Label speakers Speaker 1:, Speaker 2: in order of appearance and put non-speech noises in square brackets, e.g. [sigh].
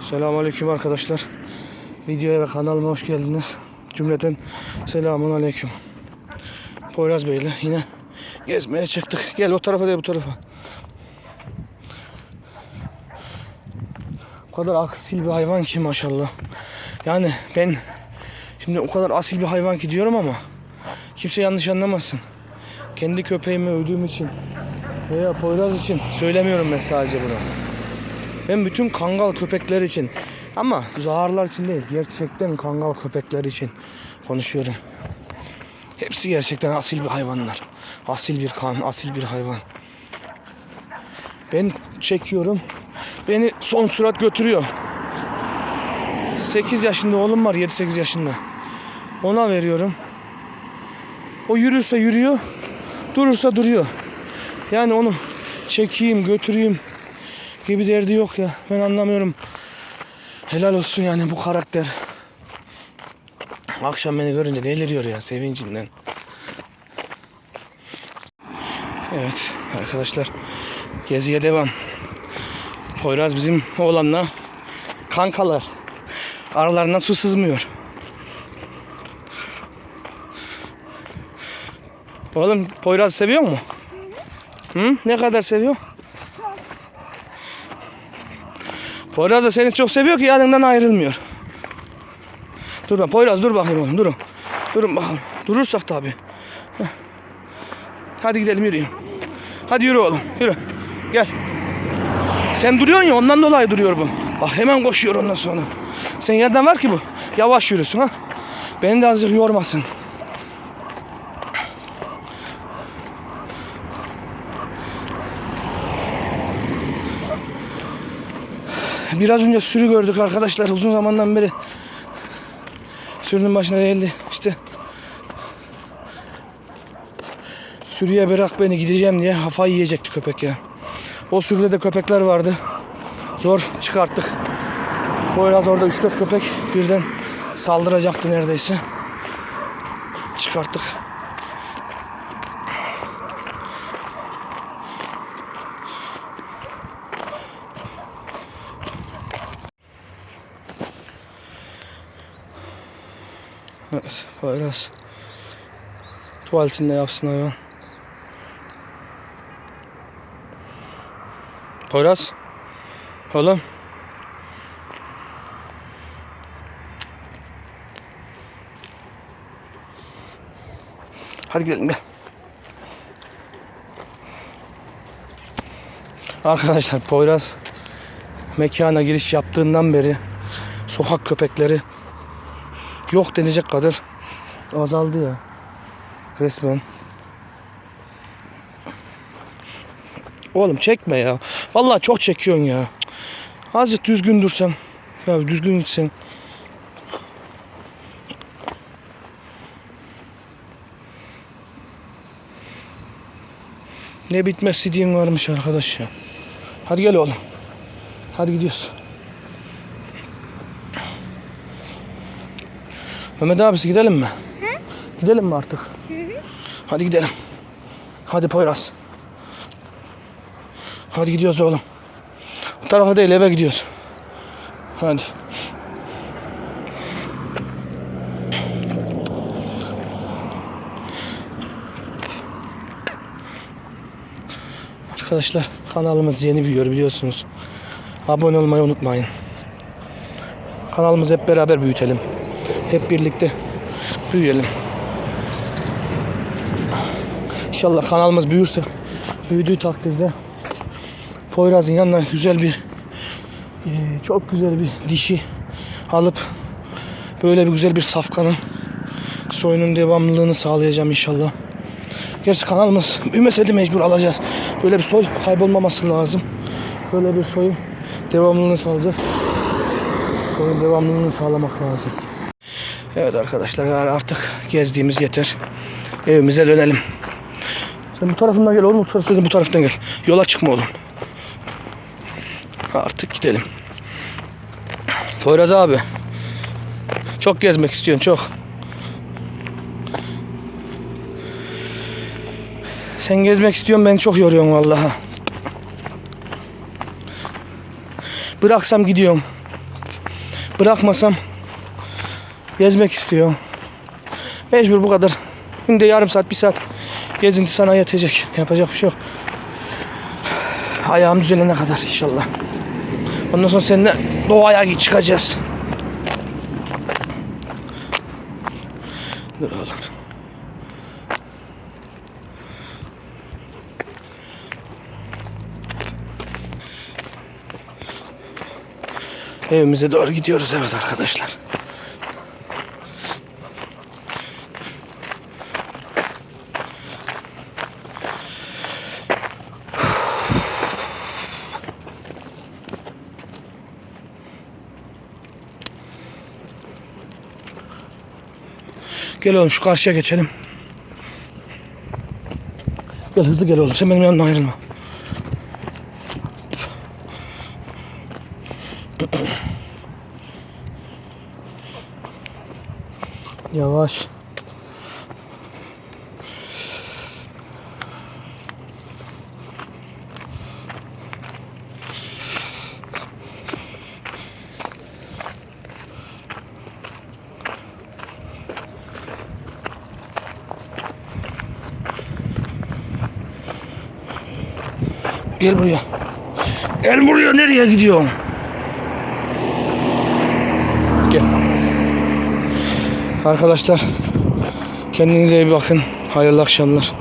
Speaker 1: Selamünaleyküm arkadaşlar. Videoya ve kanalıma hoş geldiniz. Cümleten selamun aleyküm. Poyraz Bey'le yine gezmeye çıktık. Gel o tarafa değil bu tarafa. O kadar asil bir hayvan ki maşallah. Yani ben şimdi o kadar asil bir hayvan ki diyorum ama kimse yanlış anlamasın. Kendi köpeğimi övdüğüm için veya Poyraz için söylemiyorum ben sadece bunu. Ben bütün kangal köpekler için ama zaharlar için değil gerçekten kangal köpekler için konuşuyorum. Hepsi gerçekten asil bir hayvanlar. Asil bir kan, asil bir hayvan. Ben çekiyorum. Beni son sürat götürüyor. 8 yaşında oğlum var 7-8 yaşında. Ona veriyorum. O yürürse yürüyor. Durursa duruyor. Yani onu çekeyim götüreyim gibi derdi yok ya. Ben anlamıyorum. Helal olsun yani bu karakter. Akşam beni görünce deliriyor ya sevincinden. Evet arkadaşlar geziye devam. Poyraz bizim oğlanla kankalar. Aralarına su sızmıyor. Oğlum Poyraz seviyor mu? Hı? Ne kadar seviyor? Poyraz da seni çok seviyor ki yanından ayrılmıyor. Dur bak Poyraz dur bakayım oğlum durun. Durun bakalım. Durursak tabi. Hadi gidelim yürüyün. Hadi yürü oğlum yürü. Gel. Sen duruyorsun ya ondan dolayı duruyor bu. Bak hemen koşuyor ondan sonra. Sen yerden var ki bu. Yavaş yürüsün ha. Beni de azıcık yormasın. Biraz önce sürü gördük arkadaşlar uzun zamandan beri. Sürünün başına değildi işte. Sürüye bırak beni gideceğim diye kafayı yiyecekti köpek ya. O sürüde de köpekler vardı. Zor çıkarttık. Poyraz orada 3-4 köpek birden saldıracaktı neredeyse. Çıkarttık. Evet, Poyraz. Tuvaletinde yapsın hayvan. Poyraz. Oğlum. Hadi gidelim gel. Arkadaşlar Poyraz mekana giriş yaptığından beri sokak köpekleri yok denecek kadar azaldı ya. Resmen. Oğlum çekme ya. Vallahi çok çekiyorsun ya. Azıcık düzgün dursan. Ya düzgün gitsen. Ne bitmez sidiğin varmış arkadaş ya. Hadi gel oğlum. Hadi gidiyoruz. Mehmet abisi gidelim mi? Gidelim mi artık? Hadi gidelim. Hadi Poyraz. Hadi gidiyoruz oğlum. Bu tarafa değil eve gidiyoruz. Hadi. Arkadaşlar kanalımız yeni büyüyor biliyorsunuz. Abone olmayı unutmayın. Kanalımızı hep beraber büyütelim. Hep birlikte büyüyelim. İnşallah kanalımız büyürse büyüdüğü takdirde Poyraz'ın yanına güzel bir eee, çok güzel bir dişi alıp böyle bir güzel bir safkanın soyunun devamlılığını sağlayacağım inşallah. Gerçi kanalımız büyümese de mecbur alacağız. Böyle bir soy kaybolmaması lazım. Böyle bir soyun devamlılığını sağlayacağız. Soyun devamlılığını sağlamak lazım. Evet arkadaşlar artık gezdiğimiz yeter. Evimize dönelim. Sen bu tarafından gel oğlum. Bu taraftan, bu taraftan gel. Yola çıkma oğlum. Artık gidelim. Poyraz abi. Çok gezmek istiyorsun çok. Sen gezmek istiyorsun beni çok yoruyorsun vallahi. Bıraksam gidiyorum. bırakmasam gezmek istiyor. Mecbur bu kadar. Şimdi yarım saat, bir saat gezinti sana yetecek. Yapacak bir şey yok. Ayağım düzelene kadar inşallah. Ondan sonra seninle doğaya çıkacağız. Dur oğlum. Evimize doğru gidiyoruz evet arkadaşlar. Gel oğlum şu karşıya geçelim. Gel hızlı gel oğlum sen benim yanımdan ayrılma. [clears throat] Yavaş. Gel buraya. Gel buraya nereye gidiyorsun? Gel. Arkadaşlar kendinize iyi bakın. Hayırlı akşamlar.